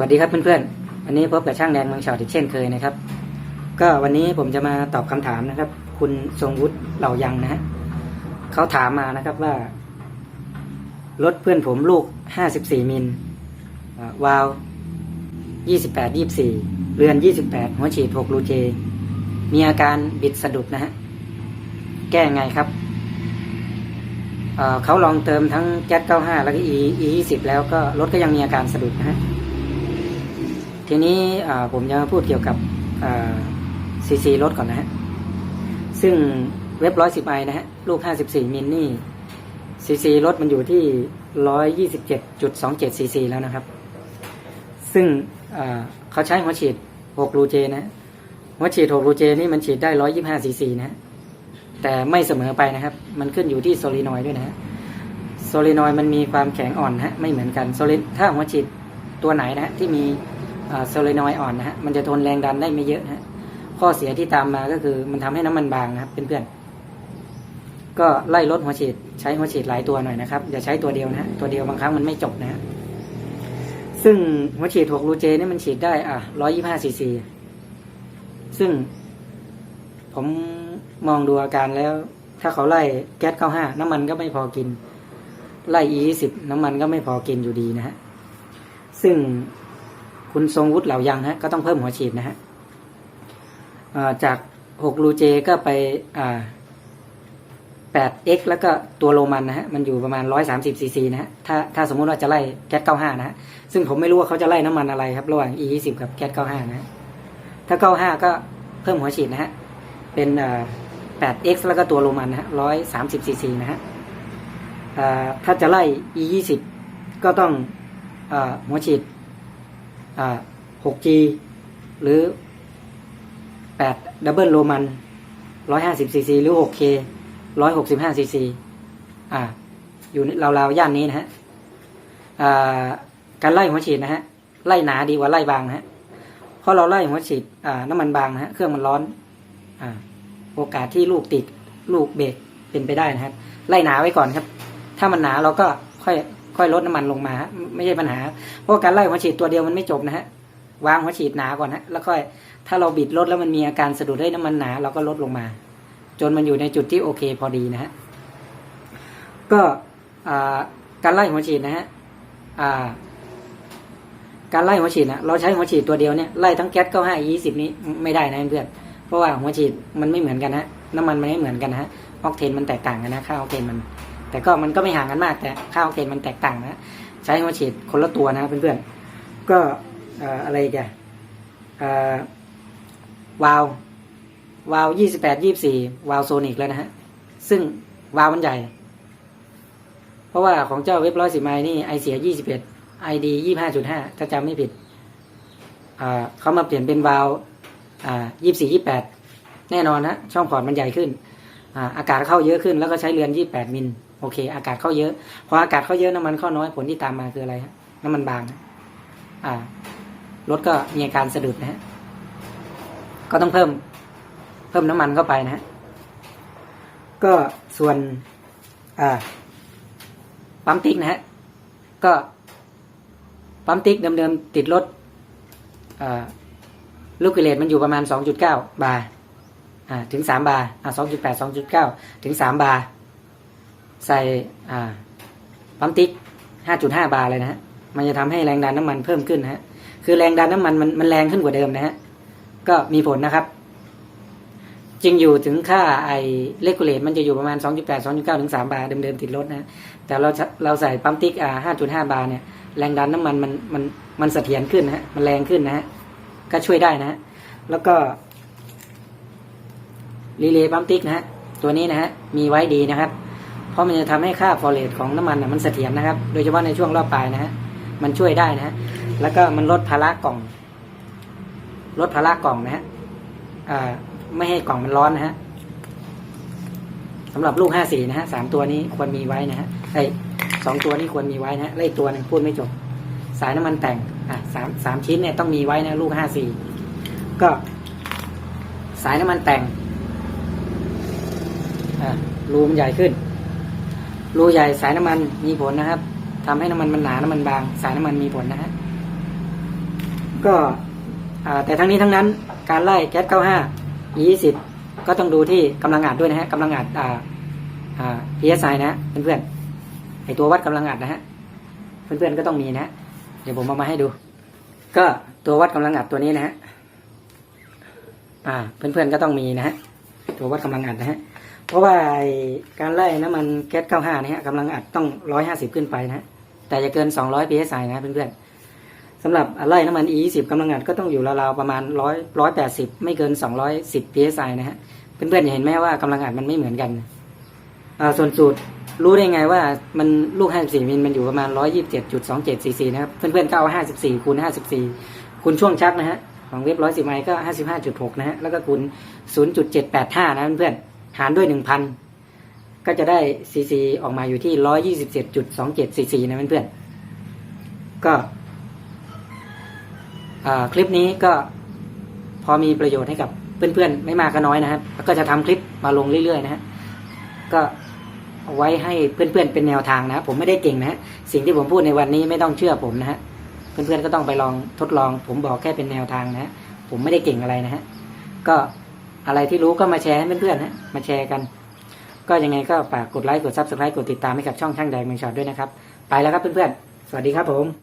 วัสดีครับเพื่อนๆ วันนี้พบกับช่างแดงเมืองชาวอีกเช่นเคยนะครับ ก็วันนี้ผมจะมาตอบคำถามนะครับ คุณทรงวุฒิเหล่ายังนะฮะเขาถามมานะครับว่ารถเพื่อนผมลูก 54 มิลวาล์ว28 24 เรือน 28 หัวฉีด 6 รูเจ มีอาการบิดสะดุดนะฮะ แก้ไงครับเเขาลองเติมทั้งแก๊ส95 แล้วก็ E 20 แล้วก็รถก็ยังมีอาการสะดุดนะฮะ ทีนี้ผมจะมาพูดเกี่ยวกับซีซีรถก่อนนะฮะ ซึ่งเว็บร้อยสิบไอนะฮะ ลูกห้าสิบสี่มิลนี่ซีซีรถมันอยู่ที่ร้อยยี่สิบเจ็ดจุดสองเจ็ดซีซีแล้วนะครับ ซึ่งเขาใช้หัวฉีดหกรูเจนะหัวฉีดหกรูเจนี่มันฉีดได้ร้อยยี่ห้าซีซีนะ แต่ไม่เสมอไปนะครับ มันขึ้นอยู่ที่โซลินอยด์ด้วยนะ โซลินอยด์มันมีความแข็งอ่อนนะฮะ ไม่เหมือนกันโซลิถ้าหัวฉีดตัวไหนนะที่มี โซลินอยอ่อนนะฮะมันจะทนแรงดันได้ไม่เยอะนะฮะข้อเสียที่ตามมาก็คือมันทำให้น้ำมันบางนะครับเพื่อนๆก็ไล่ลดหัวฉีดใช้หัวฉีดหลายตัวหน่อยนะครับอย่าใช้ตัวเดียวนะฮะตัวเดียวบางครั้งมันไม่จบนะฮะซึ่งหัวฉีด6รูเจนี่มันฉีดได้อะ125ซีซีซึ่ง ผมมองดูอาการแล้ว ถ้าเขาไล่แก๊ส95น้ำมันก็ไม่พอกิน ไล่ E20 น้ำมันก็ไม่พอกินอยู่ดีนะฮะซึ่ง คุณทรงวุฒิเหล่ายังฮะก็ต้องเพิ่มหัวฉีดนะฮะอ่าจาก6รูเจก็ไปอ่า 8x แล้วก็ตัวโรมันนะฮะมันอยู่ประมาณ130ซีซีนะฮะถ้าถ้าสมมุติว่าจะไล่แก๊ส95นะฮะซึ่งผมไม่รู้ว่าเขาจะไล่น้ำมันอะไรครับ ระหว่าง E20 กับแก๊ส95นะฮะถ้า95ก็เพิ่มหัวฉีดนะฮะเป็นอ่า 8x แล้วก็ตัวโรมันนะฮะ130ซีซีนะฮะถ้าจะไล่ e 2 0 ก็ต้องอหัวฉีด 6g หรือ8ดับเบิลโรมัน150 cc หรือ 6k 165 cc อ่า อยู่ราวๆย่านนี้นะฮะการไล่หัวฉีดนะฮะ ไล่หนาดีกว่าไล่บางนะฮะ เพราะเราไล่หัวฉีดน้ำมันบางนะฮะ เครื่องมันร้อนอโอกาสที่ลูกติดลูกเบรกเป็นไปได้นะครับ ไล่หนาไว้ก่อนครับ ถ้ามันหนาเราก็ค่อย ค่อยลดน้ำมันลงมาไม่ใช่ปัญหา เพราะการไล่หัวฉีดตัวเดียวมันไม่จบนะฮะวางหัวฉีดหนาก่อนฮะแล้วค่อยถ้าเราบิดลดแล้วมันมีอาการสะดุดให้น้ำมันหนาเราก็ลดลงมา จนมันอยู่ในจุดที่โอเคพอดีนะฮะก็การไล่หัวฉีดนะฮะการไล่หัวฉีดนะเราใช้หัวฉีดตัวเดียวเนี่ยไล่ทั้งแก๊สเก้าห้ายี่สิบนี้ไม่ได้นะเพื่อนเพราะว่าหัวฉีดมันไม่เหมือนกันฮะน้ำมันมันไม่เหมือนกันนะฮะออกเทนมันแตกต่างกันนะค่าออกเทนมัน แต่ก็มันก็ไม่ห่างกันมาก แต่ค่าออกเทนมันแตกต่างนะใช้หัวฉีดคนละตัวนะเพื่อนๆก็อะไรอีกันวาลวาลยี่สิบแปดยี่สี่วาลโซนิกแล้วนะฮะ ซึ่งวาลมันใหญ่ เพราะว่าของเจ้าเว็บร้อยสิบไมล์นี่ไอเสียยี่สิบเอ็ดไอดียี่ห้าจุดห้าถ้าจำไม่ผิดเขามาเปลี่ยนเป็นวาลยี่สี่ยี่แปดแน่นอนนะช่องพอร์ตมันใหญ่ขึ้นอาอากาศเข้าเยอะขึ้นแล้วก็ใช้เรือนยี่แปดมิล โอเค อากาศเข้าเยอะพออากาศเข้าเยอะน้ำมันเข้าน้อยผลที่ตามมาคืออะไรฮะน้ำมันบาง อ่ารถก็มีอาการสะดุดนะฮะก็ต้องเพิ่ม เพิ่มน้ำมันเข้าไปนะฮะก็ส่วนอ่าปั๊มติ๊กนะฮะก็ปั๊มติ๊กเดิมๆติดรถอ่าลูกกิเลสมันอยู่ประมาณสองจุดเก้าบาร์อ่าถึงสามบาร์อ่าสองจุดแปดสองจุดเก้าถึงสามบาร์ ใส่ปั๊มติ๊ก 5.5 บาร์เลยนะฮะ มันจะทำให้แรงดันน้ำมันเพิ่มขึ้นนะฮะ คือแรงดันน้ำมันมันมันแรงขึ้นกว่าเดิมนะฮะ ก็มีผลนะครับจริงอยู่ถึงค่าไอเลกูเลตมันจะอยู่ประมาณ 2.8 2.9 ถึง 3 บาร์เดิมๆติดรถนะ แต่เราเราใส่ปั๊มติ๊กอ่า5.5 บาร์เนี่ย แรงดันน้ำมันมันมันมันเสถียรขึ้นนะฮะ มันแรงขึ้นนะฮะ ก็ช่วยได้นะฮะ แล้วก็รีเลย์ปั๊มติ๊กนะฮะ ตัวนี้นะฮะ มีไว้ดีนะครับ เพราะมันจะทำให้ค่าฟอเรตของน้ำมันนะมันเสถียรนะครับ โดยเฉพาะในช่วงรอบปลายนะฮะมันช่วยได้นะฮะแล้วก็มันลดภาระกล่อง ลดภาระกล่องนะฮะอ่าไม่ให้กล่องมันร้อนนะฮะสำหรับลูกห้าสี่นะฮะสามตัวนี้ควรมีไว้นะฮะไอ้สองตัวนี้ควรมีไว้นะฮะไล่ตัวหนึงพูดไม่จบ สายน้ำมันแต่งอะสามสามชิ้นเนี่ยต้องมีไว้นะลูกห้าสี่ก็ สายน้ำมันแต่งอ่ารูมนใหญ่ขึ้น รูใหญ่สายน้ำมันมีผลนะครับทำให้น้ำมันมันหนาน้ำมันบาง สายน้ำมันมีผลนะฮะก็แต่ทั้งนี้ทั้งนั้น การไล่แก๊ส95 20ก็ต้องดูที่กำลังอัดด้วยนะฮะกำลังอัดอ่าอ่า PSI นะฮะเพื่อนๆไอตัววัดกำลังอัดนะฮะเพื่อนๆก็ต้องมีนะฮะเดี๋ยวผมเอามาให้ดู ก็ตัววัดกำลังอัดตัวนี้นะฮะอ่า เพื่อนๆก็ต้องมีนะฮะตัววัดกำลังอัดนะฮะ เพราะว่าการไล่น้ำมันแก๊ส95นะฮะกำลังอัดต้อง 150 ขึ้นไปนะแต่จะเกิน 200 psi นะเพื่อนๆสำหรับไล่น้ำมัน E20 กำลังอัดก็ต้องอยู่ราวๆประมาณ 100 180 ไม่เกิน 210 psi นะฮะเพื่อนๆเห็นไหมว่ากำลังอัดมันไม่เหมือนกันอ่าส่วนสูตรรู้ได้ไงว่ามันลูก 54 มิลมันอยู่ประมาณ 127.27 cc นะครับเพื่อนๆก็เอา 54 คูณ 54 คูณช่วงชักนะฮะของเว็บ110ไมล์ก็ 55.6 นะฮะแล้วก็คูณ 0.785 นะเพื่อนๆ หารด้วย1,000ก็จะได้ cc ออกมาอยู่ที่127.27 cc นะเพื่อนๆก็อ่าคลิปนี้ก็พอมีประโยชน์ให้กับเพื่อนๆ ไม่มากก็น้อยนะครับก็จะทำคลิปมาลงเรื่อยๆนะฮะก็เอาไว้ให้เพื่อนๆเป็นแนวทางนะผมไม่ได้เก่งนะฮะสิ่งที่ผมพูดในวันนี้ไม่ต้องเชื่อผมนะฮะเพื่อนๆก็ต้องไปลองทดลอง ผมบอกแค่เป็นแนวทางนะฮะผมไม่ได้เก่งอะไรนะฮะก็ อะไรที่รู้ก็มาแชร์ให้เพื่อนๆนะมาแชร์กัน ก็ยังไงก็ฝากกดไลค์กดซับสไครต์กดติดตามให้กับช่องช่างแดงเมืองชอตด้วยนะครับ ไปแล้วครับเพื่อนๆ สวัสดีครับผม